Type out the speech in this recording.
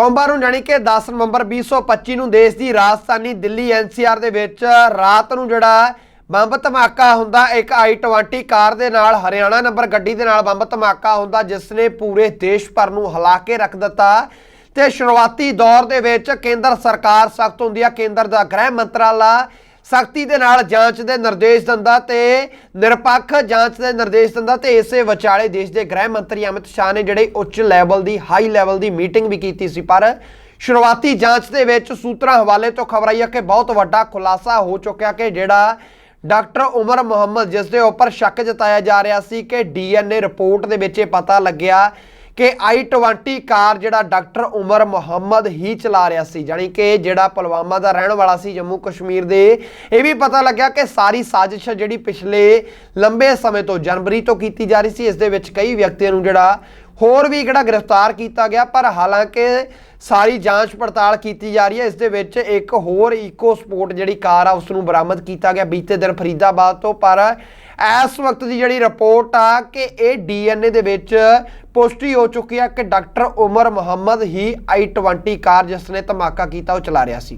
ਸੋਮਵਾਰ ਨੂੰ ਜਾਣੀ ਕਿ 10 ਨਵੰਬਰ 2025 ਨੂੰ ਦੇਸ਼ ਦੀ ਰਾਜਧਾਨੀ ਦਿੱਲੀ ਐਨਸੀਆਰ ਦੇ ਵਿੱਚ ਰਾਤ ਨੂੰ ਜਿਹੜਾ ਬੰਬ ਧਮਾਕਾ ਹੁੰਦਾ, ਇੱਕ i20 ਕਾਰ ਦੇ ਨਾਲ, ਹਰਿਆਣਾ ਨੰਬਰ ਗੱਡੀ ਦੇ ਨਾਲ ਬੰਬ ਧਮਾਕਾ ਹੁੰਦਾ ਜਿਸ ਨੇ ਪੂਰੇ ਦੇਸ਼ ਭਰ ਨੂੰ ਹਿਲਾ ਕੇ ਰੱਖ ਦਿੱਤਾ। ਤੇ ਸ਼ੁਰੂਆਤੀ ਦੌਰ ਦੇ ਵਿੱਚ ਕੇਂਦਰ ਸਰਕਾਰ ਸਖਤ ਹੁੰਦੀ ਆ, ਕੇਂਦਰ ਦਾ ਗ੍ਰਹਿ ਮੰਤਰਾਲਾ ਸਖਤੀ ਦੇ ਨਾਲ ਜਾਂਚ ਦੇ ਨਿਰਦੇਸ਼ ਦਿੰਦਾ ਤੇ ਨਿਰਪੱਖ ਜਾਂਚ ਦੇ ਨਿਰਦੇਸ਼ ਦਿੰਦਾ ਤੇ ਇਸੇ ਵਿਚਾਲੇ ਦੇਸ਼ ਦੇ ਗ੍ਰਹਿ ਮੰਤਰੀ ਅਮਿਤ ਸ਼ਾਹ ਨੇ ਜਿਹੜੇ ਉੱਚ ਲੈਵਲ ਦੀ ਹਾਈ ਲੈਵਲ ਦੀ ਮੀਟਿੰਗ ਵੀ ਕੀਤੀ ਸੀ। ਪਰ ਸ਼ੁਰੂਆਤੀ ਜਾਂਚ ਦੇ ਵਿੱਚ ਸੂਤਰਾਂ ਹਵਾਲੇ ਤੋਂ ਖਬਰ ਆਈ ਹੈ ਕਿ ਬਹੁਤ ਵੱਡਾ ਖੁਲਾਸਾ ਹੋ ਚੁੱਕਿਆ ਕਿ ਜਿਹੜਾ ਡਾਕਟਰ ਉਮਰ ਮੁਹੰਮਦ, ਜਿਸ ਦੇ ਉੱਪਰ ਸ਼ੱਕ ਜਤਾਇਆ ਜਾ ਰਿਹਾ ਸੀ ਕਿ ਡੀਐਨਏ ਰਿਪੋਰਟ ਦੇ ਵਿੱਚ ਇਹ ਪਤਾ ਲੱਗਿਆ ਕਿ i20 ਕਾਰ ਜਿਹੜਾ ਡਾਕਟਰ ਉਮਰ ਮੁਹੰਮਦ ਹੀ ਚਲਾ ਰਿਹਾ ਸੀ, ਜਾਣੀ ਕਿ ਜਿਹੜਾ ਪੁਲਵਾਮਾ ਦਾ ਰਹਿਣ ਵਾਲਾ ਸੀ ਜੰਮੂ ਕਸ਼ਮੀਰ ਦੇ, ਇਹ ਵੀ ਪਤਾ ਲੱਗਿਆ ਕਿ ਸਾਰੀ ਸਾਜ਼ਿਸ਼ ਜਿਹੜੀ ਪਿਛਲੇ ਲੰਬੇ ਸਮੇਂ ਤੋਂ ਜਨਵਰੀ ਤੋਂ ਕੀਤੀ ਜਾ ਰਹੀ ਸੀ, ਇਸ ਦੇ ਵਿੱਚ ਕਈ ਵਿਅਕਤੀਆਂ ਨੂੰ ਜਿਹੜਾ ਹੋਰ ਵੀ ਜਿਹੜਾ ਗ੍ਰਿਫਤਾਰ ਕੀਤਾ ਗਿਆ, ਪਰ ਹਾਲਾਂਕਿ ਸਾਰੀ ਜਾਂਚ ਪੜਤਾਲ ਕੀਤੀ ਜਾ ਰਹੀ ਹੈ। ਇਸ ਦੇ ਵਿੱਚ ਇੱਕ ਹੋਰ ਇਕੋ ਸਪੋਰਟ ਜਿਹੜੀ ਕਾਰ ਆ ਉਸ ਨੂੰ ਬਰਾਮਦ ਕੀਤਾ ਗਿਆ ਬੀਤੇ ਦਿਨ ਫਰੀਦਾਬਾਦ ਤੋਂ। ਪਰ ਇਸ ਵਕਤ ਦੀ ਜਿਹੜੀ ਰਿਪੋਰਟ ਆ ਕਿ ਇਹ ਡੀਐਨਏ ਦੇ ਵਿੱਚ ਪੁਸ਼ਟੀ ਹੋ ਚੁੱਕੀ ਆ ਕਿ ਡਾਕਟਰ ਉਮਰ ਮੁਹੰਮਦ ਹੀ i20 ਕਾਰ ਜਿਸ ਨੇ ਧਮਾਕਾ ਕੀਤਾ, ਉਹ ਚਲਾ ਰਿਹਾ ਸੀ।